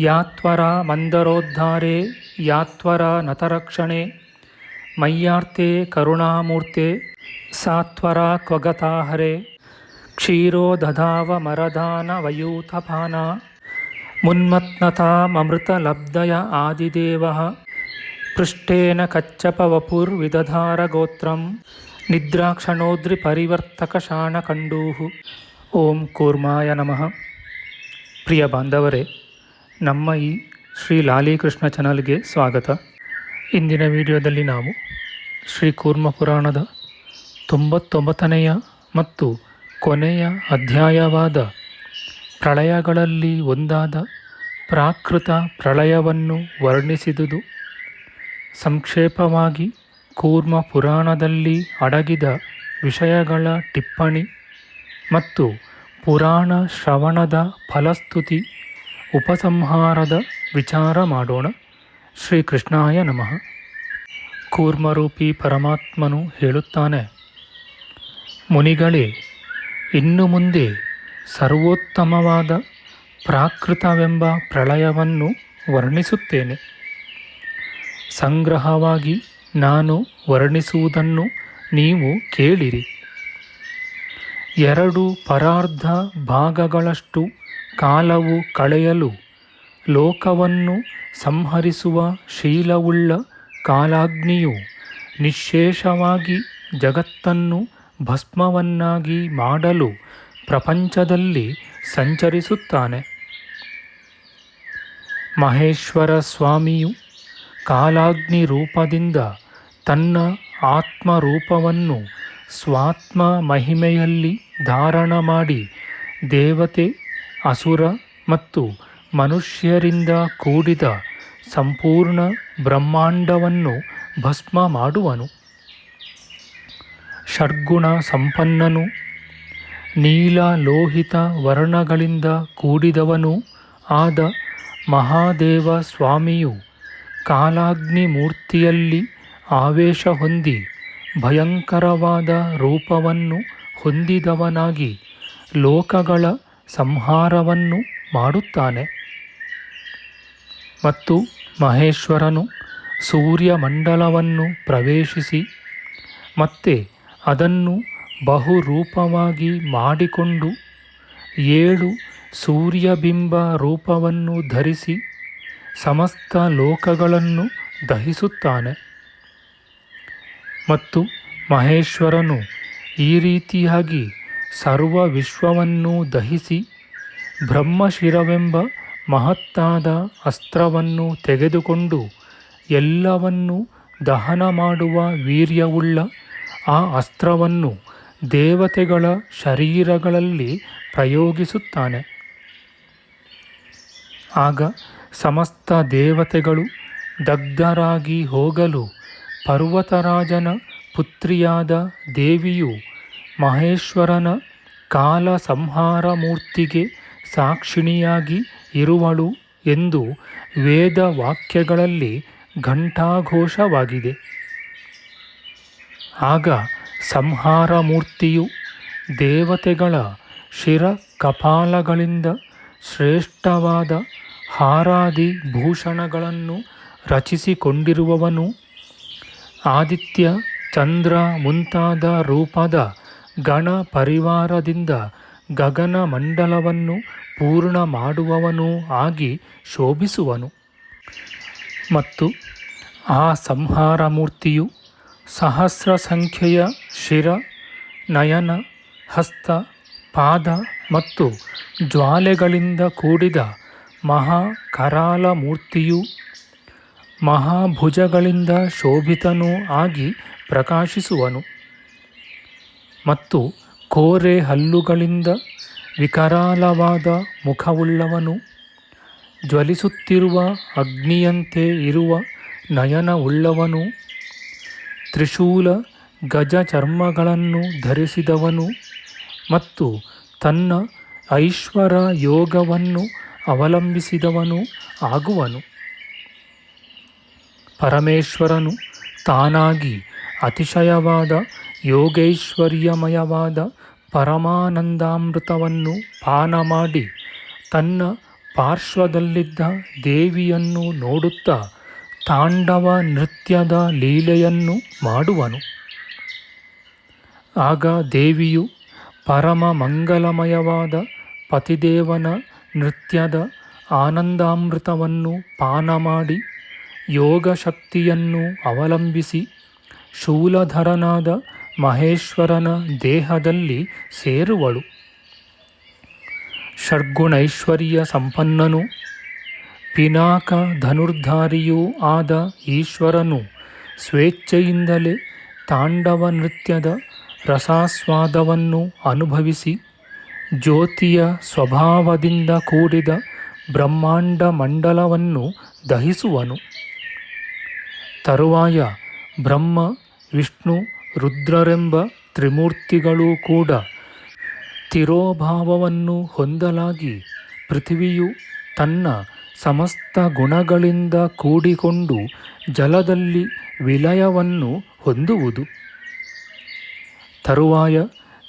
ಯಾತ್ವರ ಮಂದರೋದ್ಧಾರೆ, ಯಾತ್ವರ ನತರಕ್ಷಣೆ ಮಯ್ಯಾರ್ತೆ ಕರುಣಾಮೂರ್ತೆ, ಸಾತ್ವರ ಕ್ವಗತಾಹರೆ ಕ್ಷೀರೋದಧಾವ ಮರದಾನ ವಯೂಥಪಾನ ಮುನ್ಮತ್ನತಾಮೃತಲಬ್ಧಯ ಆದಿದೇವ ಪೃಷ್ಟೇನ ಕಚ್ಚಪವಪುರ್ವಿದಧಾರಗೋತ್ರಂ ನಿದ್ರಾಕ್ಷಣೋದ್ರಿಪರಿವರ್ತಕಶಾಣಕಂಡೂ ಓಂ ಕೂರ್ಮಾಯ ನಮಃ. ಪ್ರಿಯ ಬಾಂಧವರೇ ನಮ್ಮ ಈ ಶ್ರೀ ಲಾಲಿಕೃಷ್ಣ ಚಾನಲ್ಗೆ ಸ್ವಾಗತ. ಇಂದಿನ ವಿಡಿಯೋದಲ್ಲಿ ನಾವು ಶ್ರೀ ಕೂರ್ಮ ಪುರಾಣದ ತೊಂಬತ್ತೊಂಬತ್ತನೆಯ ಮತ್ತು ಕೊನೆಯ ಅಧ್ಯಾಯವಾದ ಪ್ರಳಯಗಳಲ್ಲಿ ಒಂದಾದ ಪ್ರಾಕೃತ ಪ್ರಳಯವನ್ನು ವರ್ಣಿಸಿದುದು. ಸಂಕ್ಷೇಪವಾಗಿ ಕೂರ್ಮ ಪುರಾಣದಲ್ಲಿ ಅಡಗಿದ ವಿಷಯಗಳ ಟಿಪ್ಪಣಿ ಮತ್ತು ಪುರಾಣ ಶ್ರವಣದ ಫಲಸ್ತುತಿ ಉಪಸಂಹಾರದ ವಿಚಾರ ಮಾಡೋಣ. ಶ್ರೀಕೃಷ್ಣಾಯ ನಮಃ. ಕೂರ್ಮರೂಪಿ ಪರಮಾತ್ಮನು ಹೇಳುತ್ತಾನೆ, ಮುನಿಗಳೇ, ಇನ್ನು ಮುಂದೆ ಸರ್ವೋತ್ತಮವಾದ ಪ್ರಾಕೃತವೆಂಬ ಪ್ರಳಯವನ್ನು ವರ್ಣಿಸುತ್ತೇನೆ. ಸಂಗ್ರಹವಾಗಿ ನಾನು ವರ್ಣಿಸುವುದನ್ನು ನೀವು ಕೇಳಿರಿ. ಎರಡು ಪರಾರ್ಧ ಭಾಗಗಳಷ್ಟು ಕಾಲವು ಕಳೆಯಲು ಲೋಕವನ್ನು ಸಂಹರಿಸುವ ಶೀಲವುಳ್ಳ ಕಾಲಾಗ್ನಿಯು ನಿಶೇಷವಾಗಿ ಜಗತ್ತನ್ನು ಭಸ್ಮವನ್ನಾಗಿ ಮಾಡಲು ಪ್ರಪಂಚದಲ್ಲಿ ಸಂಚರಿಸುತ್ತಾನೆ. ಮಹೇಶ್ವರ ಸ್ವಾಮಿಯು ಕಾಲಾಗ್ನಿ ರೂಪದಿಂದ ತನ್ನ ಆತ್ಮರೂಪವನ್ನು ಸ್ವಾತ್ಮ ಮಹಿಮೆಯಲ್ಲಿ ಧಾರಣ ಮಾಡಿ ದೇವತೆ ಅಸುರ ಮತ್ತು ಮನುಷ್ಯರಿಂದ ಕೂಡಿದ ಸಂಪೂರ್ಣ ಬ್ರಹ್ಮಾಂಡವನ್ನು ಭಸ್ಮ ಮಾಡುವನು. ಷಡ್ಗುಣ ಸಂಪನ್ನನು ನೀಲ ಲೋಹಿತ ವರ್ಣಗಳಿಂದ ಕೂಡಿದವನು ಆದ ಮಹಾದೇವ ಸ್ವಾಮಿಯು ಕಾಲಾಗ್ನಿ ಮೂರ್ತಿಯಲ್ಲಿ ಆವೇಶ ಹೊಂದಿ ಭಯಂಕರವಾದ ರೂಪವನ್ನು ಹೊಂದಿದವನಾಗಿ ಲೋಕಗಳ ಸಂಹಾರವನ್ನು ಮಾಡುತ್ತಾನೆ. ಮತ್ತು ಮಹೇಶ್ವರನು ಸೂರ್ಯಮಂಡಲವನ್ನು ಪ್ರವೇಶಿಸಿ ಮತ್ತೆ ಅದನ್ನು ಬಹುರೂಪವಾಗಿ ಮಾಡಿಕೊಂಡು ಏಳು ಸೂರ್ಯಬಿಂಬ ರೂಪವನ್ನು ಧರಿಸಿ ಸಮಸ್ತ ಲೋಕಗಳನ್ನು ದಹಿಸುತ್ತಾನೆ. ಮತ್ತು ಮಹೇಶ್ವರನು ಈ ರೀತಿಯಾಗಿ ಸರ್ವ ವಿಶ್ವವನ್ನು ದಹಿಸಿ ಬ್ರಹ್ಮಶಿರವೆಂಬ ಮಹತ್ತಾದ ಅಸ್ತ್ರವನ್ನು ತೆಗೆದುಕೊಂಡು ಎಲ್ಲವನ್ನೂ ದಹನ ಮಾಡುವ ವೀರ್ಯವುಳ್ಳ ಆ ಅಸ್ತ್ರವನ್ನು ದೇವತೆಗಳ ಶರೀರಗಳಲ್ಲಿ ಪ್ರಯೋಗಿಸುತ್ತಾನೆ. ಆಗ ಸಮಸ್ತ ದೇವತೆಗಳು ದಗ್ಧರಾಗಿ ಹೋಗಲು ಪರ್ವತರಾಜನ ಪುತ್ರಿಯಾದ ದೇವಿಯು ಮಹೇಶ್ವರನ ಕಾಲ ಸಂಹಾರ ಮೂರ್ತಿಗೆ ಸಾಕ್ಷಿಣಿಯಾಗಿ ಇರುವಳು ಎಂದು ವೇದ ವಾಕ್ಯಗಳಲ್ಲಿ ಘಂಟಾಘೋಷವಾಗಿದೆ. ಆಗ ಸಂಹಾರ ಮೂರ್ತಿಯು ದೇವತೆಗಳ ಶಿರ ಕಪಾಲಗಳಿಂದ ಶ್ರೇಷ್ಠವಾದ ಹಾರಾದಿ ಭೂಷಣಗಳನ್ನು ರಚಿಸಿಕೊಂಡಿರುವವನು ಆದಿತ್ಯ ಚಂದ್ರ ಮುಂತಾದ ರೂಪದ ಗಣ ಪರಿವಾರದಿಂದ ಗಗನ ಮಂಡಲವನ್ನು ಪೂರ್ಣ ಮಾಡುವವನೂ ಆಗಿ ಶೋಭಿಸುವನು. ಮತ್ತು ಆ ಸಂಹಾರ ಮೂರ್ತಿಯು ಸಹಸ್ರ ಸಂಖ್ಯೆಯ ಶಿರ, ನಯನ, ಹಸ್ತ, ಪಾದ ಮತ್ತು ಜ್ವಾಲೆಗಳಿಂದ ಕೂಡಿದ ಮಹಾ ಕರಾಲ ಮೂರ್ತಿಯು ಮಹಾಭುಜಗಳಿಂದ ಶೋಭಿತನೂ ಆಗಿ ಪ್ರಕಾಶಿಸುವನು. ಮತ್ತು ಕೋರೆ ಹಲ್ಲುಗಳಿಂದ ವಿಕರಾಲವಾದ ಮುಖವುಳ್ಳವನು ಜ್ವಲಿಸುತ್ತಿರುವ ಅಗ್ನಿಯಂತೆ ಇರುವ ನಯನವುಳ್ಳವನು ತ್ರಿಶೂಲ ಗಜ ಚರ್ಮಗಳನ್ನು ಧರಿಸಿದವನು ಮತ್ತು ತನ್ನ ಐಶ್ವರ ಯೋಗವನ್ನು ಅವಲಂಬಿಸಿದವನು ಆಗುವನು. ಪರಮೇಶ್ವರನು ತಾನಾಗಿ ಅತಿಶಯವಾದ ಯೋಗೈಶ್ವರ್ಯಮಯವಾದ ಪರಮಾನಂದಾಮೃತವನ್ನು ಪಾನ ಮಾಡಿ ತನ್ನ ಪಾರ್ಶ್ವದಲ್ಲಿದ್ದ ದೇವಿಯನ್ನು ನೋಡುತ್ತಾ ತಾಂಡವ ನೃತ್ಯದ ಲೀಲೆಯನ್ನು ಮಾಡುವನು. ಆಗ ದೇವಿಯು ಪರಮ ಮಂಗಲಮಯವಾದ ಪತಿದೇವನ ನೃತ್ಯದ ಆನಂದಾಮೃತವನ್ನು ಪಾನ ಮಾಡಿ ಯೋಗ ಶಕ್ತಿಯನ್ನು ಅವಲಂಬಿಸಿ ಶೂಲಧರನಾದ ಮಹೇಶ್ವರನ ದೇಹದಲ್ಲಿ ಸೇರುವಳು. ಷಡ್ಗುಣೈಶ್ವರ್ಯ ಸಂಪನ್ನನು, ಪಿನಾಕ ಧನುರ್ಧಾರಿಯೂ ಆದ ಈಶ್ವರನು ಸ್ವೇಚ್ಛೆಯಿಂದಲೇ ತಾಂಡವ ನೃತ್ಯದ ರಸಾಸ್ವಾದವನ್ನು ಅನುಭವಿಸಿ, ಜ್ಯೋತಿಯ ಸ್ವಭಾವದಿಂದ ಕೂಡಿದ ಬ್ರಹ್ಮಾಂಡ ಮಂಡಲವನ್ನು ದಹಿಸುವನು. ತರುವಾಯ ಬ್ರಹ್ಮ, ವಿಷ್ಣು, ರುದ್ರರೆಂಬ ತ್ರಿಮೂರ್ತಿಗಳೂ ಕೂಡ ತಿರೋಭಾವವನ್ನು ಹೊಂದಲಾಗಿ ಪೃಥ್ವಿಯು ತನ್ನ ಸಮಸ್ತ ಗುಣಗಳಿಂದ ಕೂಡಿಕೊಂಡು ಜಲದಲ್ಲಿ ವಿಲಯವನ್ನು ಹೊಂದುವುದು. ತರುವಾಯ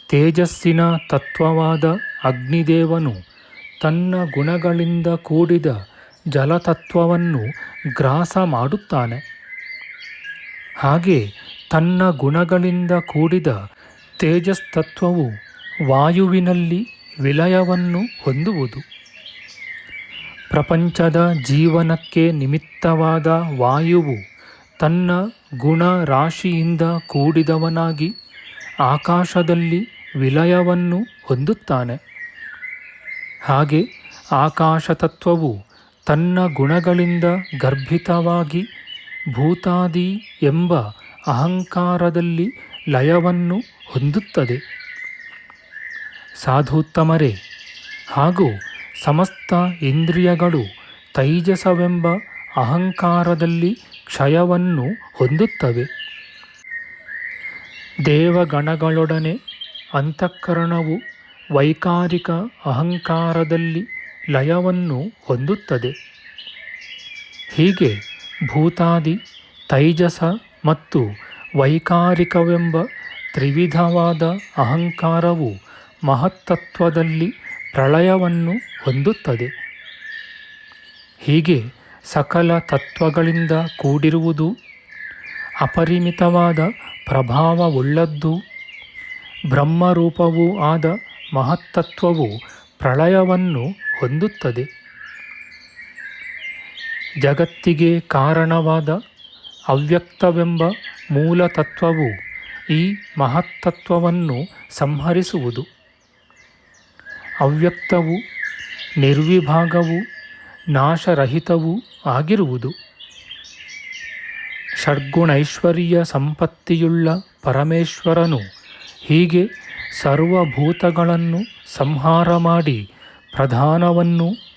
ತೇಜಸ್ಸಿನ ತತ್ವವಾದ ಅಗ್ನಿದೇವನು ತನ್ನ ಗುಣಗಳಿಂದ ಕೂಡಿದ ಜಲತತ್ವವನ್ನು ಗ್ರಾಸ ಮಾಡುತ್ತಾನೆ. ಹಾಗೆ ತನ್ನ ಗುಣಗಳಿಂದ ಕೂಡಿದ ತೇಜಸ್ತತ್ವವು ವಾಯುವಿನಲ್ಲಿ ವಿಲಯವನ್ನು ಹೊಂದುವುದು. ಪ್ರಪಂಚದ ಜೀವನಕ್ಕೆ ನಿಮಿತ್ತವಾದ ವಾಯುವು ತನ್ನ ಗುಣ ರಾಶಿಯಿಂದ ಕೂಡಿದವನಾಗಿ ಆಕಾಶದಲ್ಲಿ ವಿಲಯವನ್ನು ಹೊಂದುತ್ತಾನೆ. ಹಾಗೆ ಆಕಾಶತತ್ವವು ತನ್ನ ಗುಣಗಳಿಂದ ಗರ್ಭಿತವಾಗಿ ಭೂತಾದಿ ಎಂಬ ಅಹಂಕಾರದಲ್ಲಿ ಲಯವನ್ನು ಹೊಂದುತ್ತದೆ. ಸಾಧುತ್ತಮರೇ ಹಾಗೂ ಸಮಸ್ತ ಇಂದ್ರಿಯಗಳು ತೈಜಸವೆಂಬ ಅಹಂಕಾರದಲ್ಲಿ ಕ್ಷಯವನ್ನು ಹೊಂದುತ್ತವೆ. ದೇವಗಣಗಳೊಡನೆ ಅಂತಃಕರಣವು ವೈಕಾರಿಕ ಅಹಂಕಾರದಲ್ಲಿ ಲಯವನ್ನು ಹೊಂದುತ್ತದೆ. ಹೀಗೆ ಭೂತಾದಿ, ತೈಜಸ ಮತ್ತು ವೈಕಾರಿಕವೆಂಬ ತ್ರಿವಿಧವಾದ ಅಹಂಕಾರವು ಮಹತ್ತತ್ವದಲ್ಲಿ ಪ್ರಳಯವನ್ನು ಹೊಂದುತ್ತದೆ. ಹೀಗೆ ಸಕಲ ತತ್ವಗಳಿಂದ ಕೂಡಿರುವುದು ಅಪರಿಮಿತವಾದ ಪ್ರಭಾವವುಳ್ಳದ್ದು. ಬ್ರಹ್ಮರೂಪವೂ ಆದ ಮಹತ್ತತ್ವವು ಪ್ರಳಯವನ್ನು ಹೊಂದುತ್ತದೆ. ಜಗತ್ತಿಗೆ ಕಾರಣವಾದ ಅವ್ಯಕ್ತವೆಂಬ ಮೂಲತತ್ವವು ಈ ಮಹತ್ತತ್ವವನ್ನು ಸಂಹರಿಸುವುದು. ಅವ್ಯಕ್ತವು ನಿರ್ವಿಭಾಗವು, ನಾಶರಹಿತವೂ ಆಗಿರುವುದು. ಷಡ್ಗುಣೈಶ್ವರ್ಯ ಸಂಪತ್ತಿಯುಳ್ಳ ಪರಮೇಶ್ವರನು ಹೀಗೆ ಸರ್ವಭೂತಗಳನ್ನು ಸಂಹಾರ ಮಾಡಿ ಪ್ರಧಾನವನ್ನು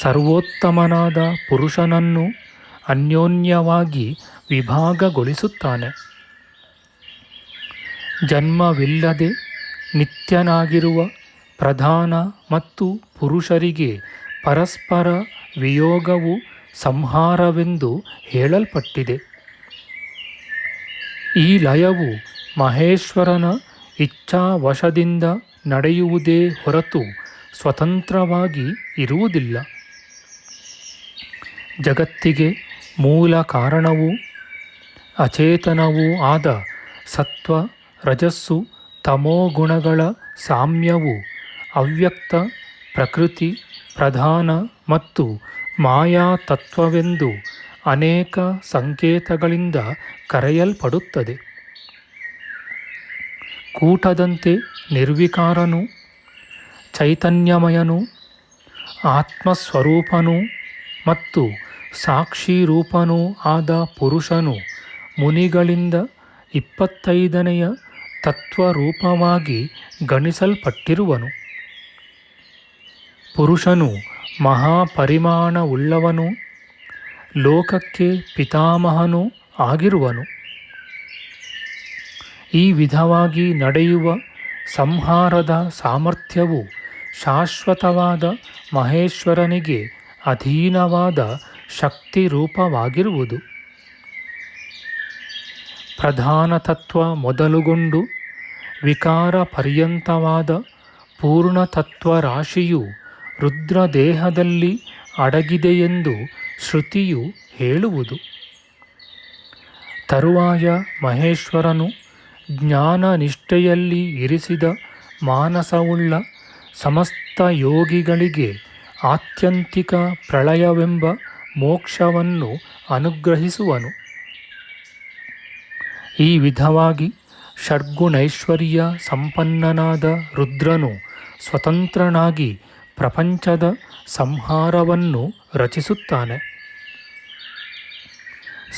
ಸರ್ವೋತ್ತಮನಾದ ಪುರುಷನನ್ನು ಅನ್ಯೋನ್ಯವಾಗಿ ವಿಭಾಗಗೊಳಿಸುತ್ತಾನೆ. ಜನ್ಮವಿಲ್ಲದೆ ನಿತ್ಯನಾಗಿರುವ ಪ್ರಧಾನ ಮತ್ತು ಪುರುಷರಿಗೆ ಪರಸ್ಪರ ವಿಯೋಗವು ಸಂಹಾರವೆಂದು ಹೇಳಲ್ಪಟ್ಟಿದೆ. ಈ ಲಯವು ಮಹೇಶ್ವರನ ಇಚ್ಛಾವಶದಿಂದ ನಡೆಯುವುದೇ ಹೊರತು ಸ್ವತಂತ್ರವಾಗಿ ಇರುವುದಿಲ್ಲ. ಜಗತ್ತಿಗೆ ಮೂಲ ಕಾರಣವೂ ಅಚೇತನವೂ ಆದ ಸತ್ವ, ರಜಸ್ಸು ತಮೋಗುಣಗಳ ಸಾಮ್ಯವು ಅವ್ಯಕ್ತ ಪ್ರಕೃತಿ, ಪ್ರಧಾನ ಮತ್ತು ಮಾಯಾ ತತ್ವವೆಂದು ಅನೇಕ ಸಂಕೇತಗಳಿಂದ ಕರೆಯಲ್ಪಡುತ್ತದೆ. ಕೂಟದಂತೆ ನಿರ್ವಿಕಾರನು, ಚೈತನ್ಯಮಯನು, ಆತ್ಮಸ್ವರೂಪನು ಮತ್ತು ಸಾಕ್ಷಿರೂಪನೂ ಆದ ಪುರುಷನು ಮುನಿಗಳಿಂದ ಇಪ್ಪತ್ತೈದನೆಯ ತತ್ವರೂಪವಾಗಿ ಗಣಿಸಲ್ಪಟ್ಟಿರುವನು. ಪುರುಷನು ಮಹಾಪರಿಮಾಣವುಳ್ಳವನು ಲೋಕಕ್ಕೆ ಪಿತಾಮಹನೂ ಆಗಿರುವನು. ಈ ವಿಧವಾಗಿ ನಡೆಯುವ ಸಂಹಾರದ ಸಾಮರ್ಥ್ಯವು ಶಾಶ್ವತವಾದ ಮಹೇಶ್ವರನಿಗೆ ಅಧೀನವಾದ ಶಕ್ತಿ ರೂಪವಾಗಿರುವುದು ಪ್ರಧಾನ ತತ್ವ ಮೊದಲುಗೊಂಡು ವಿಕಾರ ಪರ್ಯಂತವಾದ ಪೂರ್ಣತತ್ವ ರಾಶಿಯು ರುದ್ರದೇಹದಲ್ಲಿ ಅಡಗಿದೆಯೆಂದು ಶ್ರುತಿಯು ಹೇಳುವುದು. ತರುವಾಯ ಮಹೇಶ್ವರನು ಜ್ಞಾನ ನಿಷ್ಠೆಯಲ್ಲಿ ಇರಿಸಿದ ಮಾನಸವುಳ್ಳ ಸಮಸ್ತ ಯೋಗಿಗಳಿಗೆ ಆತ್ಯಂತಿಕ ಪ್ರಳಯವೆಂಬ ಮೋಕ್ಷವನ್ನು ಅನುಗ್ರಹಿಸುವನು. ಈ ವಿಧವಾಗಿ ಷಡ್ಗುಣೈಶ್ವರ್ಯ ಸಂಪನ್ನನಾದ ರುದ್ರನು ಸ್ವತಂತ್ರನಾಗಿ ಪ್ರಪಂಚದ ಸಂಹಾರವನ್ನು ರಚಿಸುತ್ತಾನೆ.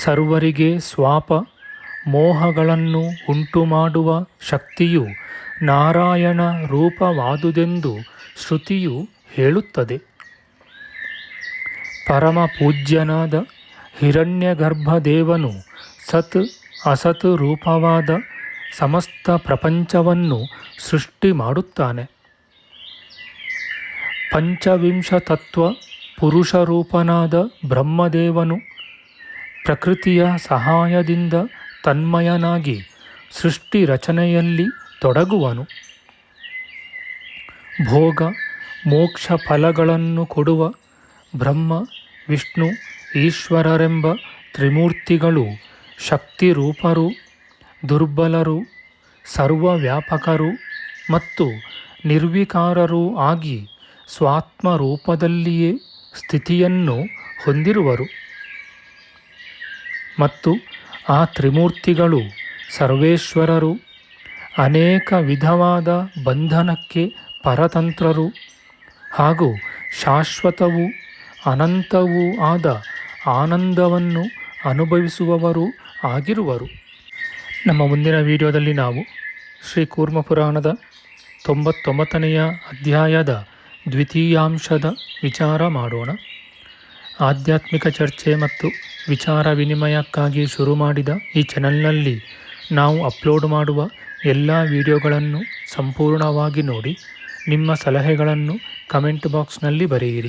ಸರ್ವರಿಗೆ ಸ್ವಾಪ ಮೋಹಗಳನ್ನು ಉಂಟುಮಾಡುವ ಶಕ್ತಿಯು ನಾರಾಯಣ ರೂಪವಾದುದೆಂದು ಶ್ರುತಿಯು ಹೇಳುತ್ತದೆ. ಪರಮ ಪೂಜ್ಯನಾದ ಹಿರಣ್ಯಗರ್ಭದೇವನು ಸತ್ ಅಸತ್ ರೂಪವಾದ ಸಮಸ್ತ ಪ್ರಪಂಚವನ್ನು ಸೃಷ್ಟಿ ಮಾಡುತ್ತಾನೆ. ಪಂಚವಿಂಶ ತತ್ವ ಪುರುಷರೂಪನಾದ ಬ್ರಹ್ಮದೇವನು ಪ್ರಕೃತಿಯ ಸಹಾಯದಿಂದ ತನ್ಮಯನಾಗಿ ಸೃಷ್ಟಿ ರಚನೆಯಲ್ಲಿ ತೊಡಗುವನು. ಭೋಗ ಮೋಕ್ಷ ಫಲಗಳನ್ನು ಕೊಡುವ ಬ್ರಹ್ಮ ವಿಷ್ಣು, ಈಶ್ವರರೆಂಬ ತ್ರಿಮೂರ್ತಿಗಳು, ಶಕ್ತಿರೂಪರು, ದುರ್ಬಲರು, ಸರ್ವವ್ಯಾಪಕರು ಮತ್ತು ನಿರ್ವಿಕಾರರೂ ಆಗಿ ಸ್ವಾತ್ಮ ರೂಪದಲ್ಲಿಯೇ ಸ್ಥಿತಿಯನ್ನು ಹೊಂದಿರುವರು. ಮತ್ತು ಆ ತ್ರಿಮೂರ್ತಿಗಳು ಸರ್ವೇಶ್ವರರು, ಅನೇಕ ವಿಧವಾದ ಬಂಧನಕ್ಕೆ ಪರತಂತ್ರರು ಹಾಗೂ ಶಾಶ್ವತವೂ ಅನಂತವೂ ಆದ ಆನಂದವನ್ನು ಅನುಭವಿಸುವವರು ಆಗಿರುವರು. ನಮ್ಮ ಮುಂದಿನ ವಿಡಿಯೋದಲ್ಲಿ ನಾವು ಶ್ರೀ ಕೂರ್ಮ ಪುರಾಣದ ತೊಂಬತ್ತೊಂಬತ್ತನೆಯ ಅಧ್ಯಾಯದ ದ್ವಿತೀಯಾಂಶದ ವಿಚಾರ ಮಾಡೋಣ. ಆಧ್ಯಾತ್ಮಿಕ ಚರ್ಚೆ ಮತ್ತು ವಿಚಾರ ವಿನಿಮಯಕ್ಕಾಗಿ ಶುರು ಮಾಡಿದ ಈ ಚಾನಲ್ನಲ್ಲಿ ನಾವು ಅಪ್ಲೋಡ್ ಮಾಡುವ ಎಲ್ಲ ವಿಡಿಯೋಗಳನ್ನು ಸಂಪೂರ್ಣವಾಗಿ ನೋಡಿ, ನಿಮ್ಮ ಸಲಹೆಗಳನ್ನು ಕಮೆಂಟ್ ಬಾಕ್ಸ್ನಲ್ಲಿ ಬರೆಯಿರಿ.